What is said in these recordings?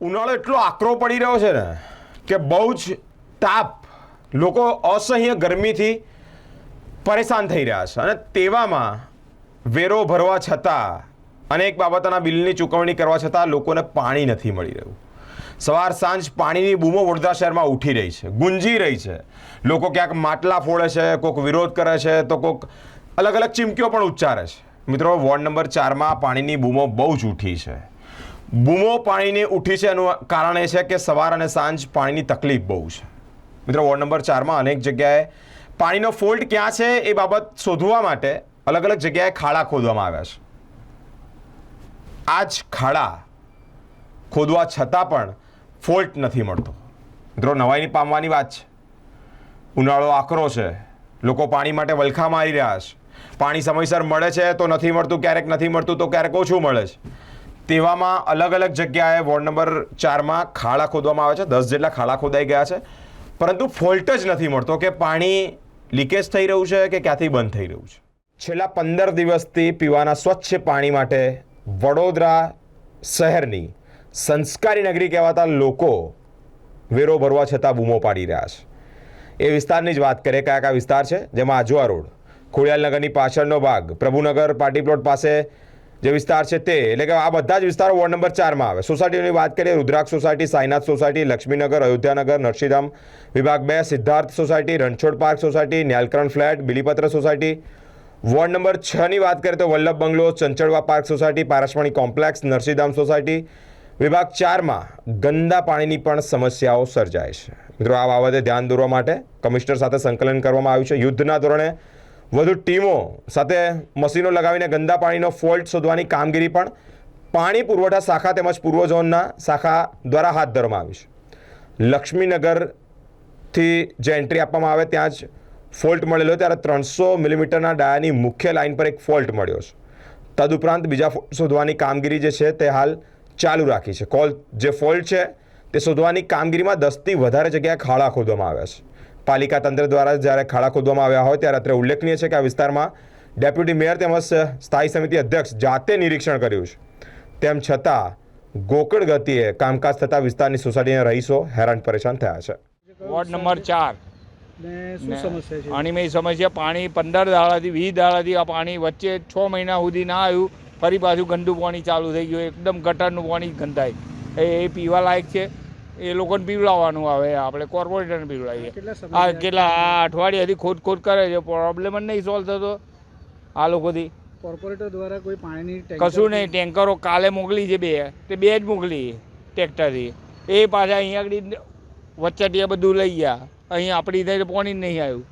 ઉનાળો એટલો આકરો પડી રહ્યો છે ને કે બહુ જ તાપ. લોકો અસહ્ય ગરમીથી પરેશાન થઈ રહ્યા છે. અને તેવામાં વેરો ભરવા છતાં અનેક બાબતોના બિલની ચૂકવણી કરવા છતાં લોકોને પાણી નથી મળી રહ્યું. સવાર સાંજ પાણીની બૂમો વડોદરા શહેરમાં ઉઠી રહી છે. ગુંજી રહી છે. લોકો ક્યાંક માટલા ફોડે છે કોઈક વિરોધ કરે છે, તો કોઈક અલગ અલગ ચીમકીઓ પણ ઉચ્ચારે છે. મિત્રો, વોર્ડ નંબર ચારમાં પાણીની બૂમો બહુ જ ઉઠી છે. બૂમો પાણીની ઉઠી છે એનું કારણ એ છે કે સવાર અને સાંજ પાણીની તકલીફ બહુ છે. મિત્રો, વોર્ડ નંબર ચારમાં અનેક જગ્યાએ પાણીનો ફોલ્ટ ક્યાં છે એ બાબત શોધવા માટે અલગ અલગ જગ્યાએ ખાડા ખોદવામાં આવ્યા છે. આ જ ખાડા ખોદવા છતાં પણ ફોલ્ટ નથી મળતો. મિત્રો, નવાઈની પામવાની વાત છે. ઉનાળો આકરો છે. લોકો પાણી માટે વલખા મારી રહ્યા છે. પાણી સમયસર મળે છે તો નથી મળતું, ક્યારેક નથી મળતું તો ક્યારેક ઓછું મળે છે. તેવામાં અલગ અલગ જગ્યાએ વોર્ડ નંબર ચારમાં ખાડા ખોદવામાં આવે છે. દસ જેટલા ખાડા ખોદાઈ ગયા છે. પરંતુ ફોલ્ટ જ નથી મળતો કે પાણી લીકેજ થઈ રહ્યું છે કે ક્યાંથી બંધ થઈ રહ્યું છે? છેલ્લા પંદર દિવસથી પીવાના સ્વચ્છ પાણી માટે વડોદરા શહેરની સંસ્કારી નગરી કહેવાતા લોકો વેરો ભરવા છતાં બૂમો પાડી રહ્યા છે. એ વિસ્તારની જ વાત કરીએ કયા કયા વિસ્તાર છે? જેમાં આજવા રોડ ખોડિયાલનગરની પાછળનો ભાગ, પ્રભુનગર પાર્ટી પ્લોટ પાસે જે વિસ્તાર છે તે. એટલે કે આ બધા જ વિસ્તારો વોર્ડ નંબર ચારમાં આવે. સોસાયટીની વાત કરીએ, રુદ્રાક્ષ સોસાયટી, સાઈનાથ સોસાયટી, લક્ષ્મીનગર, અયોધ્યાનગર, નરસિંહધામ વિભાગ બે, Siddharth society, Ranchhod park society, Nyalkaran flat, Bilipatra society. Ward number છની વાત કરીએ તો Vallabh bungalow, Chanchalva park society Paraswani complex, Narsinhdham society. વિભાગ ચારમાં ગંદા પાણીની પણ સમસ્યાઓ સર્જાય છે. મિત્રો, આ બાબતે ધ્યાન દોરવા માટે કમિશનર સાથે સંકલન કરવામાં આવ્યું છે. યુદ્ધના ધોરણે વધુ ટીમો સાથે મશીનો લગાવીને ગંદા પાણીનો ફોલ્ટ શોધવાની કામગીરી પણ પાણી પુરવઠા શાખા તેમજ પૂર્વ ઝોનના શાખા દ્વારા હાથ ધરવામાં આવી છે. લક્ષ્મીનગરથી જે એન્ટ્રી આપવામાં આવે ત્યાં જ ફોલ્ટ મળેલો ત્યારે ત્રણસો મિલીમીટરના ડાયાની મુખ્ય લાઇન પર એક ફોલ્ટ મળ્યો છે. તદુપરાંત બીજા શોધવાની કામગીરી જે છે તે હાલ ચાલુ રાખી છે. કોલ, જે ફોલ્ટ છે તે શોધવાની કામગીરીમાં દસથી વધારે જગ્યાએ ખાડા ખોદવામાં આવ્યા છે. પાલિકા તંત્ર દ્વારા જ્યારે ખાડા ખોદવામાં આવ્યા હોય ત્યારે અત્રે ઉલ્લેખનીય છે કે આ વિસ્તારમાં ડેપ્યુટી મેયર તેમજ સ્થાયી સમિતિ અધ્યક્ષ જાતે નિરીક્ષણ કર્યું છે. તેમ છતાં ગોકળ ગતિએ કામકાજ થતા વિસ્તારની સોસાયટીના રહીશો હેરાન પરેશાન થયા છે. વોર્ડ નંબર ચાર. પાણીમય શું સમસ્યા છે? પાણી પંદર દાડાથી વીસ દાડાથી આ પાણી વચ્ચે છ મહિના સુધી ના આવ્યું. ફરી પાછું ગંદુ પાણી ચાલુ થઈ ગયું. એકદમ ગટરનું પાણી ગંધાય. એ એ પીવા લાયક છે. એ લોકોને પીવડાવવાનું આવે આપણે કોર્પોરેટરને પીવડાવીએ. આ કેટલા આ અઠવાડિયાથી ખોદ ખોદ કરે છે પ્રોબ્લેમ જ નહીં સોલ્વ થતો. આ લોકોથી. કોર્પોરેટર દ્વારા કોઈ પાણીની કશું નહીં ટેન્કરો કાલે મોકલી છે બે તે બે જ મોકલી ટ્રેક્ટરથી. એ પાછા અહીંયા આગળ વચ્ચેટિયા બધું લઈ ગયા. અહીં આપણી ત્યાં પાણી જ નહીં આવ્યું.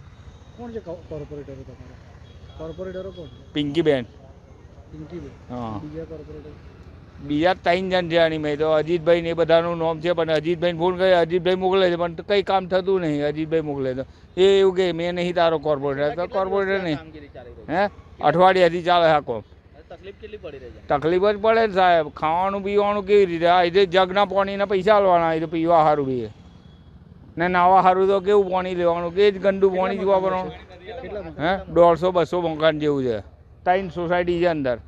કોણ છે કોર્પોરેટરો તમારા? કોર્પોરેટરો કોણ પિંકીબેન પિંકીબેન હા. બીજા કોર્પોરેટર બીજા ત્રણ જણ છે આની મેં તો અજીતભાઈ ને એ બધાનું નામ છે પણ અજીતભાઈ ફોન કરે અજીતભાઈ મોકલે છે પણ કંઈ કામ થતું નહીં અજીતભાઈ મોકલે તો એ એવું કે મેં નહીં તારો કોર્પોરેટર તો કોર્પોરેટર નહીં. હે? અઠવાડિયાથી ચાલે આ કોમ. તકલીફ જ પડે ને સાહેબ. ખાવાનું પીવાનું કેવી રીતે? આ રીતે જગના પાણીના પૈસા લેવાના એ તો પીવા સારું બી ને નાવા સારું તો કેવું પાણી લેવાનું? કે જ ગંદુ પાણી જ વાપરવાનું હે? દોઢસો બસો મકાન જેવું છે. ત્રણ સોસાયટી છે અંદર.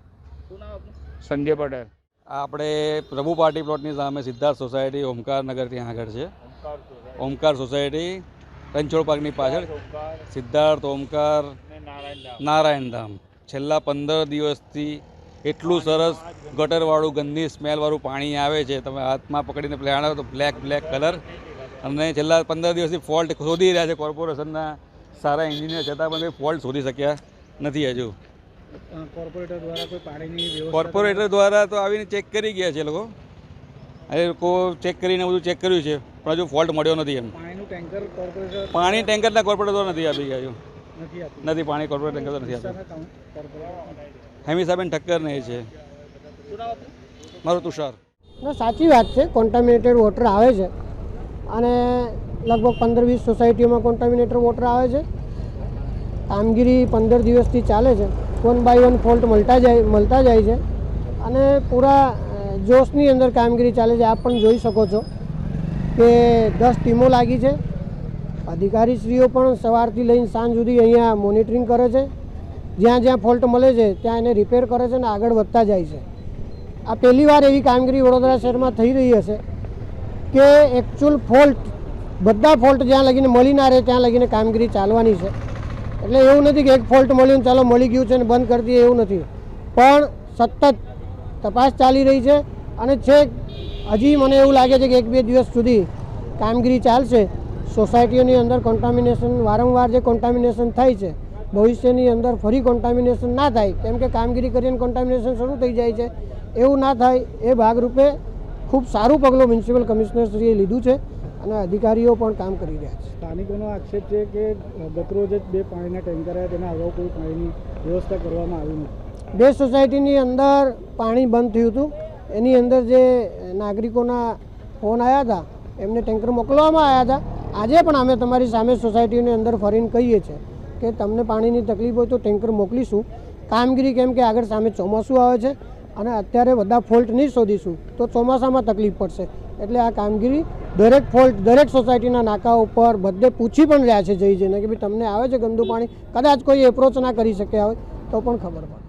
સંજય પટેલ. આપણે પ્રભુ પાર્ટી પ્લોટની સામે સિદ્ધાર્થ સોસાયટી, ઓમકાર નગર ત્યાં આગળ છે. ઓમકાર સોસાયટી, રણછોડ પાર્કની પાછળ સિદ્ધાર્થ ઓમકાર નારાયણધામ છેલ્લા પંદર દિવસથી એટલું સરસ ગટરવાળું ગંદી સ્મેલવાળું પાણી આવે છે. તમે હાથમાં પકડીને પ્લેણ તો બ્લેક બ્લેક કલર અને છેલ્લા પંદર દિવસથી ફોલ્ટ શોધી રહ્યા છે. કોર્પોરેશનના સારા એન્જિનિયર છતાં પણ ફોલ્ટ શોધી શક્યા નથી હજુ. કોર્પોરેટર દ્વારા કોઈ પાણીની વ્યવસ્થા કોર્પોરેટર દ્વારા તો આવીને ચેક કરી ગયા છે એ લોકો. એ લોકો ચેક કરીને બધું ચેક કર્યું છે. પણ હજુ ફોલ્ટ મળ્યો નથી એમ. પાણીનું ટેન્કર કોર્પોરેટર પાણી ટેન્કરના કોર્પોરેટર દ્વારા નથી આપી ગયા હજુ. નથી નથી પાણી કોર્પોરેટ ટેન્કર નથી આપ્યું હેમી કાઉન્ટ- કોર્પોરેટર ઠક્કર ને એ છે. મારું તુષાર. ના સાચી વાત છે. કોન્ટામિનેટેડ વોટર આવે છે. અને લગભગ પંદર વીસ સોસાયટીઓમાં કોન્ટામિનેટેડ વોટર આવે છે. કામગીરી પંદર દિવસથી ચાલે છે. વન બાય વન ફોલ્ટ મળતા જાય મળતા જાય છે. અને પૂરા જોશની અંદર કામગીરી ચાલે છે. આપ પણ જોઈ શકો છો કે દસ ટીમો લાગી છે. અધિકારીશ્રીઓ પણ સવારથી લઈને સાંજ સુધી અહીંયા મોનિટરિંગ કરે છે. જ્યાં જ્યાં ફોલ્ટ મળે છે, ત્યાં એને રિપેર કરે છે અને આગળ વધતા જાય છે. આ પહેલી વાર એવી કામગીરી વડોદરા શહેરમાં થઈ રહી હશે કે એકચ્યુઅલ ફોલ્ટ બધા ફોલ્ટ જ્યાં લગીને મળી ના રહે, ત્યાં લગીને કામગીરી ચાલવાની છે. એટલે એવું નથી કે એક ફોલ્ટ મળ્યું ચાલો મળી ગયું છે ને બંધ કરી દઈએ, એવું નથી. પણ સતત તપાસ ચાલી રહી છે અને છેક હજી મને એવું લાગે છે કે એક બે દિવસ સુધી કામગીરી ચાલશે. સોસાયટીઓની અંદર કોન્ટામિનેશન વારંવાર જે કોન્ટામિનેશન થાય છે, ભવિષ્યની અંદર ફરી કોન્ટામિનેશન ના થાય, કેમ કે કામગીરી કરીને કોન્ટામિનેશન શરૂ થઈ જાય છે. એવું ના થાય એ ભાગરૂપે ખૂબ સારું પગલું મ્યુનિસિપલ કમિશનરશ્રીએ લીધું છે. અને અધિકારીઓ પણ કામ કરી રહ્યા છે. સ્થાનિકોનો આક્ષેપ છે કે ગતરોજ જ બે પાણીના ટેન્કર આવ્યા તેના અગાઉ કોઈ પાણીની વ્યવસ્થા કરવામાં આવી નથી. બે સોસાયટીની અંદર પાણી બંધ થયું હતું. એની અંદર જે નાગરિકોના ફોન આવ્યા હતા એમને ટેન્કર મોકલવામાં આવ્યા હતા. આજે પણ અમે તમારી સામે સોસાયટીની અંદર ફરીને કહીએ છીએ કે તમને પાણીની તકલીફ હોય તો ટેન્કર મોકલીશું. કામગીરી કેમ કે આગળ સામે ચોમાસું આવે છે અને અત્યારે બધા ફોલ્ટ નહીં શોધીશું તો ચોમાસામાં તકલીફ પડશે. એટલે આ કામગીરી દરેક ફોલ્ટ, દરેક સોસાયટીના નાકા ઉપર બધે પૂછી પણ રહ્યા છે જઈ જઈને કે ભાઈ તમને આવે છે ગંદુ પાણી? કદાચ કોઈ એપ્રોચ ના કરી શક્યા હોય તો પણ ખબર પડે.